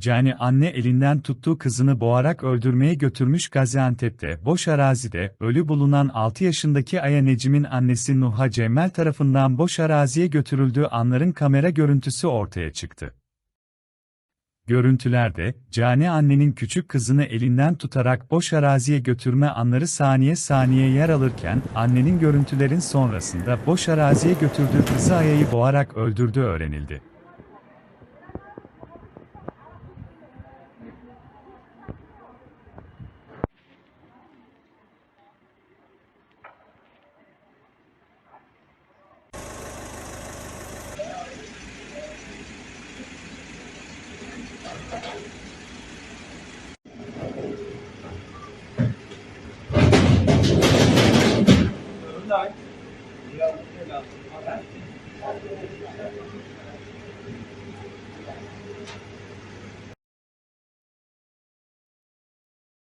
Cani anne elinden tuttuğu kızını boğarak öldürmeye götürmüş Gaziantep'te boş arazide ölü bulunan 6 yaşındaki Aya Necim'in annesi Nuha Cemmel tarafından boş araziye götürüldüğü anların kamera görüntüsü ortaya çıktı. Görüntülerde, Cani annenin küçük kızını elinden tutarak boş araziye götürme anları saniye saniye yer alırken, annenin görüntülerin sonrasında boş araziye götürdüğü kızı Aya'yı boğarak öldürdüğü öğrenildi. 那个，那个，好的，好的。